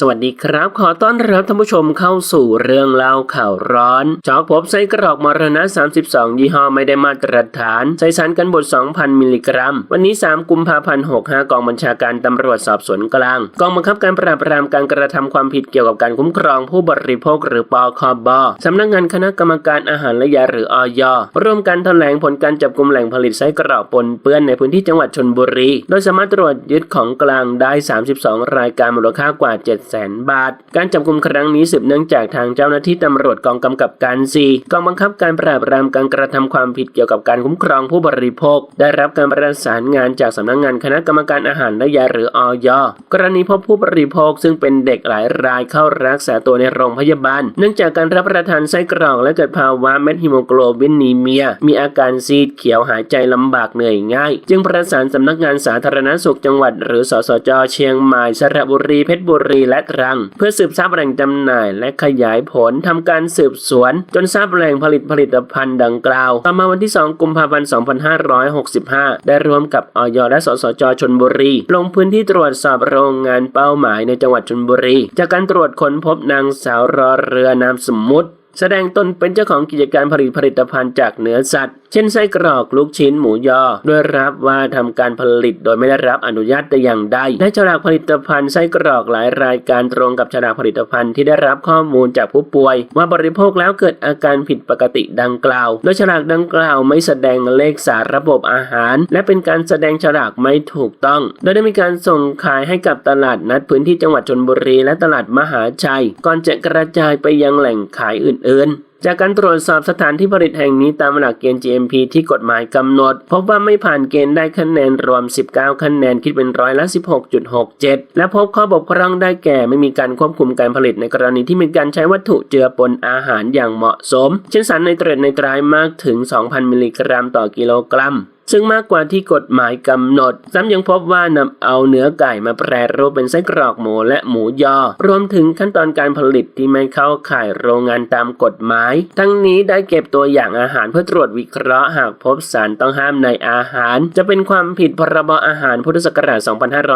สวัสดีครับ ขอต้อนรับท่านผู้ชมเข้าสู่เรื่องเล่าข่าวร้อนจอกพบไส้กรอกมรณะ 32 ยี่ห้อไม่ได้มาตรฐานใส่สารกันบด 2,000 มิลลิกรัม วันนี้ 3 กุมภาพันธ์ 65 กองบัญชาการตำรวจสอบสวนกลาง กองบังคับการปราบปรามการกระทำความผิดเกี่ยวกับการคุ้มครองผู้บริโภคหรือปอคบสำนักงานคณะกรรมการอาหารและยาหรืออยร่วมกันแถลงผลการจับกลุ่มแหล่งผลิตไส้กรอกปนเปื้อนในพื้นที่จังหวัดชนบุรี โดยสามารถตรวจยึดของกลางได้ 32 รายการมูลค่ากว่า700,000บาท การจับกุมครั้งนี้สืบเนื่องจากทางเจ้าหน้าที่ตำรวจกองกำกับการ 4 กองบังคับการปราบปรามการกระทำความผิดเกี่ยวกับการคุ้มครองผู้บริโภค ได้รับการประสานงานจากสำนักงานคณะกรรมการอาหารและยาหรืออยกรณีพบผู้บริโภคซึ่งเป็นเด็กหลายรายเข้ารักษาตัวในโรงพยาบาล เนื่องจากการรับประทานไส้กรอกและเกิดภาวะเม็ดฮิโมโกลบินนีเมีย มีอาการซีดเขียวหายใจลำบากเหนื่อยง่าย จึงประสานสำนักงานสาธารณสุขจังหวัด หรือสสจ เชียงใหม่สระบุรีเพชรบุรีและตรัง เพื่อสืบทราบแหล่งจำหน่าย และขยายผลทำการสืบสวน จนทราบแหล่งผลิตผลิตภัณฑ์ดังกล่าวต่อมาวันที่ 2 กุมภาพันธ์ 2565 ได้ร่วมกับออยและสสจชนบุรี ลงพื้นที่ตรวจสอบโรงงานเป้าหมายในจังหวัดชนบุรี จากการตรวจค้นพบนางสาวรอเรือนามสมมุติแสดงตนเป็นเจ้าของกิจการผลิตผลิตภัณฑ์จากเนื้อสัตว์ เช่นไส้กรอกลูกชิ้นหมูยอโดยรับว่าทำการผลิตโดยไม่ได้รับอนุญาตแต่อย่างใดและฉลากผลิตภัณฑ์ไส้กรอกหลายรายการตรงกับฉลากผลิตภัณฑ์ที่ได้รับข้อมูลจากผู้ป่วย ว่าบริโภคแล้วเกิดอาการผิดปกติดังกล่าว โดยฉลากดังกล่าวไม่แสดงเลขสารระบบอาหาร และเป็นการแสดงฉลากไม่ถูกต้อง โดยได้มีการส่งขายให้กับตลาดนัดพื้นที่จังหวัดชนบุรีและตลาดมหาชัย ก่อนจะกระจายไปยังแหล่งขายอื่นๆ จากการตรวจสอบสถานที่ผลิตแห่งนี้ตามหลักเกณฑ์ GMP ที่กฎหมายกำหนด พบว่าไม่ผ่านเกณฑ์ได้คะแนนรวม 19 คะแนนคิดเป็นร้อยละ 16.67 และพบข้อบกพร่องได้แก่ไม่มีการควบคุมการผลิตในกรณีที่มีการใช้วัตถุเจือปนอาหารอย่างเหมาะสม เช่นสารไนเตรตในตรายมากถึง 2,000 มิลลิกรัมต่อกิโลกรัม ซึ่งมากกว่าที่กฎหมายกำหนด ซ้ำยังพบว่านำเอาเนื้อไก่มาแปรรูปเป็นไส้กรอกหมูและหมูยอ รวมถึงขั้นตอนการผลิตที่ไม่เข้าข่ายโรงงานตามกฎหมาย ทั้งนี้ได้เก็บตัวอย่างอาหารเพื่อตรวจวิเคราะห์หากพบสารต้องห้ามในอาหาร จะเป็นความผิดพรบอาหารพุทธศักราช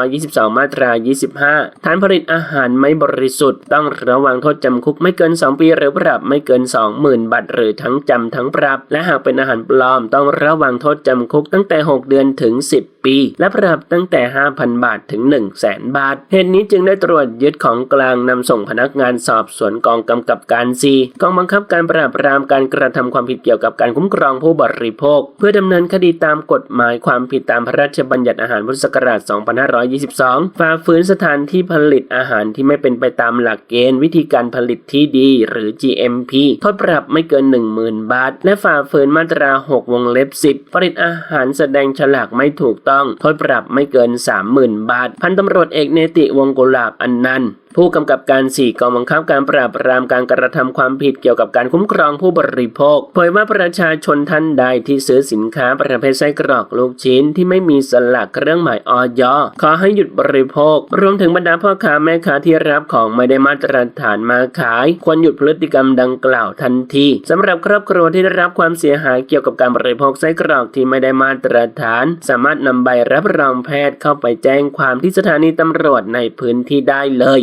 2522 มาตรา 25 ฐานผลิตอาหารไม่บริสุทธิ์ ต้องระวังโทษจำคุกไม่เกิน 2 ปีหรือปรับไม่เกิน 20,000 บาทหรือทั้งจำทั้งปรับ และหากเป็นอาหารปลอมต้องระวังโทษจำคุกตั้งแต่ 6 เดือนถึง 10 ปี และปรับตั้งแต่ 5,000 บาทถึง 1 0 0 0 0แสนบาท เหตุนี้จึงได้ตรวจยึดของกลางนำส่งพนักงานสอบสวนกองกำกับการ 4 กองบังคับการปราบปรามการกระทำความผิดเกี่ยวกับการคุ้มครองผู้บริโภค เพื่อดำเนินคดีตามกฎหมายความผิดตามพระราชบัญญัติอาหารพุทธศักราช 2522 ฝ่าฝืนสถานที่ผลิตอาหารที่ไม่เป็นไปตามหลักเกณฑ์วิธีการผลิตที่ดี หรือ GMP โทษปรับไม่เกิน 10,000 บาท และฝ่าฝืนมาตรา 6 วงเล็บ 10 ผลิตอาหารแสดงฉลากไม่ถูกต้องโทษปรับไม่เกิน 30,000 บาท พันตำรวจเอกเนติวงกุลาบอันนันต์ ผู้กำกับการ 4กองบังคับการปราบปรามการกระทำความผิดเกี่ยวกับการคุ้มครองผู้บริโภคเผยว่าประชาชนท่านใดที่ซื้อสินค้าประเภทไส้กรอกลูกชิ้นที่ไม่มีสลักเครื่องหมายออยขอให้หยุดบริโภค รวมถึงบรรดาพ่อค้าแม่ค้าที่รับของไม่ได้มาตรฐานมาขาย ควรหยุดพฤติกรรมดังกล่าวทันทีสำหรับครอบครัวที่ได้รับความเสียหายเกี่ยวกับการบริโภคไส้กรอกที่ไม่ได้มาตรฐาน สามารถนำใบรับรองแพทย์เข้าไปแจ้งความที่สถานีตำรวจในพื้นที่ได้เลย